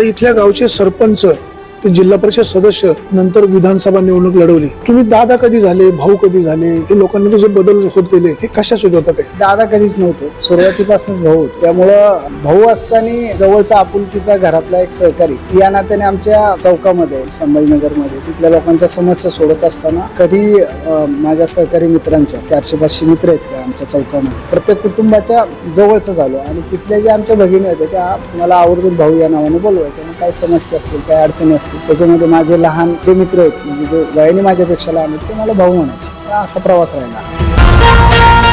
इथल्या गावचे सरपंच ते जिल्हा परिषद सदस्य नंतर विधानसभा निवडणूक लढवली. तुम्ही दादा कधी झाले भाऊ कधी झाले हे लोकांमध्ये जे बदल होत गेले हे कशा होता काय दादा कधीच नव्हतो. सुरुवातीपासूनच भाऊ होतो. त्यामुळं भाऊ असताना जवळचा आपुलकीचा घरातला एक सहकारी या नात्याने आमच्या चौकामध्ये संभाजीनगरमध्ये तिथल्या लोकांच्या समस्या सोडत असताना कधी माझ्या सहकारी मित्रांच्या चारशे पाचशे मित्र आहेत आमच्या चौकामध्ये. प्रत्येक कुटुंबाच्या जवळचं झालो आणि तिथल्या ज्या आमच्या भगिनी होत्या त्या मला आवर्जून भाऊ या नावाने बोलवायच्या मग काय समस्या असतील काय अडचणी असतील त्याच्यामध्ये माझे लहान जे मित्र आहेत म्हणजे जे वयाने माझ्यापेक्षा लहान आहेत ते मला भाऊ म्हणायचे. असा प्रवास राहिला.